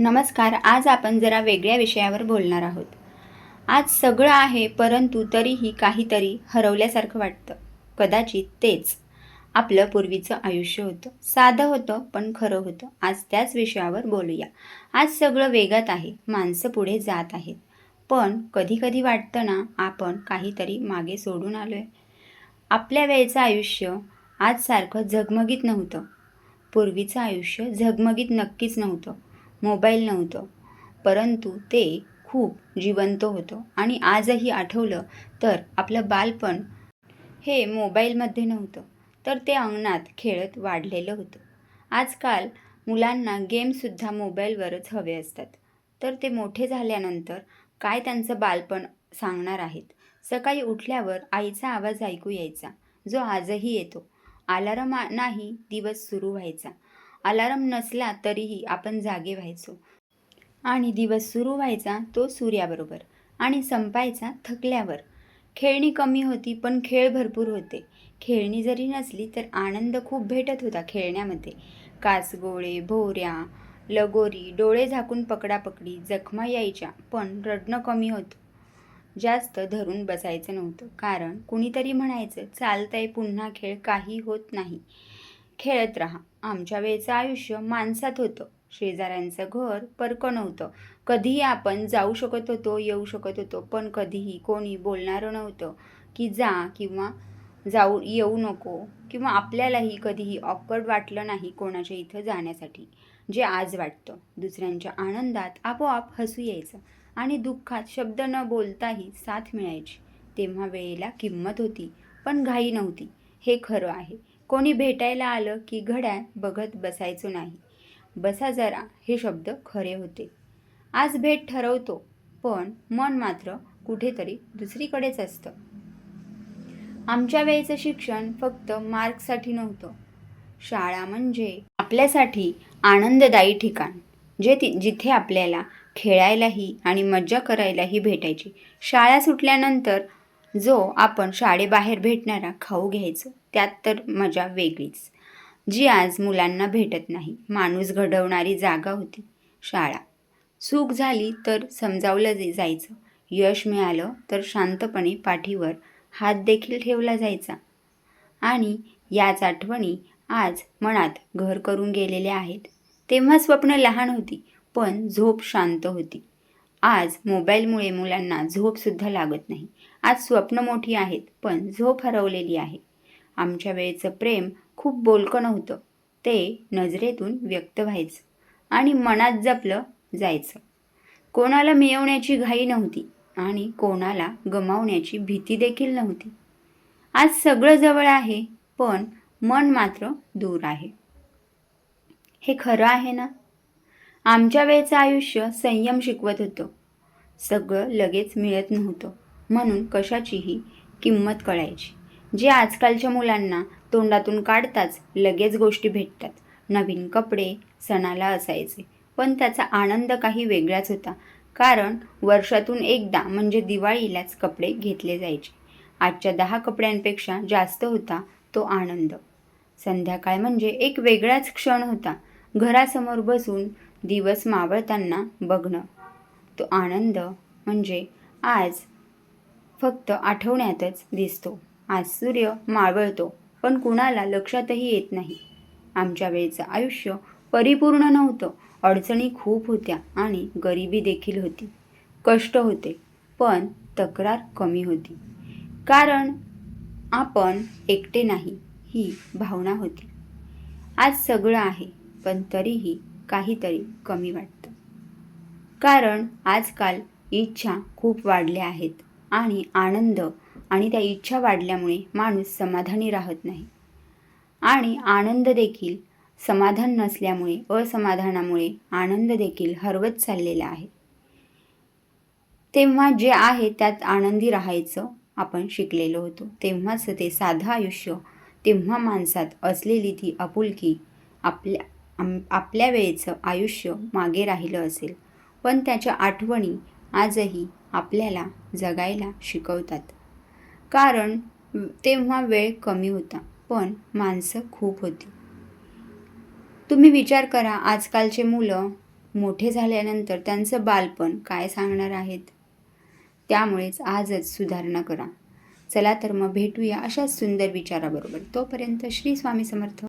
नमस्कार आज आपण जरा वेगळ्या विषयावर बोलणार आहोत. आज सगळं आहे परंतु तरीही काहीतरी हरवल्यासारखं वाटतं. कदाचित तेच. आपलं पूर्वीचं आयुष्य होतं. साधं होतं पण खरं होतं. आज त्याच विषयावर बोलूया. आज सगळं वेगात आहे. माणसं पुढे जात आहेत. पण कधीकधी वाटतं ना आपण काहीतरी मागे सोडून आलो आहे आपल्या वेळेचं आयुष्य आजसारखं झगमगीत नव्हतं. पूर्वीचं आयुष्य झगमगीत नक्कीच नव्हतं. मोबाईल नव्हतं. परंतु ते खूप जिवंत होतं. आणि आजही आठवलं तर आपलं बालपण हे मोबाईलमध्ये नव्हतं तर ते अंगणात खेळत वाढलेलं होतं. आजकाल मुलांना गेमसुद्धा मोबाईलवरच हवे असतात. तर ते मोठे झाल्यानंतर काय त्यांचं बालपण सांगणार आहेत? सकाळी उठल्यावर आईचा आवाज ऐकू यायचा जो आजही येतो. आलाराम नाही दिवस सुरू व्हायचा. अलाराम नसला तरीही आपण जागे व्हायचो. आणि दिवस सुरू व्हायचा तो सूर्याबरोबर आणि संपायचा थकल्यावर. खेळणी कमी होती पण खेळ भरपूर होते. खेळणी जरी नसली तर आनंद खूप भेटत होता खेळण्यामध्ये. कासगोळे भोऱ्या लगोरी डोळे झाकून पकडापकडी जखमा यायच्या पण रडणं कमी होतं. जास्त धरून बसायचं नव्हतं कारण कुणीतरी म्हणायचं चालतंय पुन्हा खेळ काही होत नाही. खेळत राहा. आमच्या वेळेचं आयुष्य माणसात होतं. शेजाऱ्यांचं घर परकं नव्हतं कधीही आपण जाऊ शकत होतो येऊ शकत होतो पण कधीही कोणी बोलणारं नव्हतं की जा किंवा जाऊ येऊ नको किंवा आपल्यालाही कधीही ऑकवर्ड वाटलं नाही कोणाच्या इथं जाण्यासाठी. जे आज वाटतं दुसऱ्यांच्या आनंदात आपोआप हसू यायचं आणि दुःखात शब्द न बोलताही साथ मिळायची. तेव्हा वेळेला किंमत होती पण घाई नव्हती. हे खरं आहे. कोणी भेटायला आलं की घड्याळ बघत बसायचो नाही. बसा जरा हे शब्द खरे होते. आज भेट ठरवतो पण मन मात्र कुठेतरी दुसरीकडेच असतं. आमच्या वेळेचं शिक्षण फक्त मार्कसाठी नव्हतं. शाळा म्हणजे आपल्यासाठी आनंददायी ठिकाण जे ति जिथे आपल्याला खेळायलाही आणि मज्जा करायलाही भेटायची. शाळा सुटल्यानंतर जो आपण शाळेबाहेर भेटणारा खाऊ घ्यायचं. त्यात तर मजा वेगळीच. जी आज मुलांना भेटत नाही. माणूस घडवणारी जागा होती. शाळा. चूक झाली तर समजावलं जे- जायचं. यश मिळालं तर शांतपणे पाठीवर हात देखील ठेवला जायचा. आणि याच आठवणी आज मनात घर करून गेलेल्या आहेत. तेव्हा स्वप्न लहान होती पण झोप शांत होती. आज मोबाईलमुळे मुलांना झोपसुद्धा लागत नाही. आज स्वप्न मोठी आहेत पण झोप हरवलेली आहे. आमच्या वेळेचं प्रेम खूप बोलकं नव्हतं. ते नजरेतून व्यक्त व्हायचं आणि मनात जपलं जायचं. कोणाला मिळवण्याची घाई नव्हती आणि कोणाला गमावण्याची भीती देखील नव्हती. आज सगळं जवळ आहे पण मन मात्र दूर आहे. हे खरं आहे ना? आमच्या वेळेचं आयुष्य संयम शिकवत होतं. सगळं लगेच मिळत नव्हतं म्हणून कशाचीही किंमत कळायची. जे आजकालच्या मुलांना तोंडातून काढताच लगेच गोष्टी भेटतात. नवीन कपडे सणाला असायचे. पण त्याचा आनंद काही वेगळाच होता. कारण वर्षातून एकदा म्हणजे दिवाळीलाच कपडे घेतले जायचे. आजच्या दहा कपड्यांपेक्षा जास्त होता तो आनंद. संध्याकाळ म्हणजे एक वेगळाच क्षण होता. घरासमोर बसून दिवस मावळताना बघणं. तो आनंद म्हणजे आज फक्त आठवण्यातच दिसतो. आज सूर्य मावळतो पण कुणाला लक्षातही येत नाही. आमच्या वेळेचं आयुष्य परिपूर्ण नव्हतं. अडचणी खूप होत्या आणि गरिबी देखील होती. कष्ट होते पण तक्रार कमी होती. कारण आपण एकटे नाही ही भावना होती. आज सगळं आहे पण तरीही काहीतरी कमी वाटतं. कारण आजकाल इच्छा खूप वाढल्या आहेत आणि आनंद आणि त्या इच्छा वाढल्यामुळे माणूस समाधानी राहत नाही. आणि आनंद देखील समाधान नसल्यामुळे असमाधानामुळे आनंद देखील हरवत चाललेला आहे. तेव्हा जे आहे त्यात आनंदी राहायचं आपण शिकलेलो होतो. तेव्हाच ते साधं आयुष्य तेव्हा माणसात असलेली ती आपुलकी आपल्या आपल्या वेळेचं आयुष्य मागे राहिलं असेल. पण त्याच्या आठवणी आजही आपल्याला जगायला शिकवतात. कारण तेव्हा वेळ कमी होता पण माणसं खूप होती. तुम्ही विचार करा आजकालचे मुलं मोठे झाल्यानंतर त्यांचं बालपण काय सांगणार आहेत? त्यामुळेच आजच सुधारणा करा. चला तर मग भेटूया अशाच सुंदर विचाराबरोबर. तोपर्यंत श्री स्वामी समर्थ.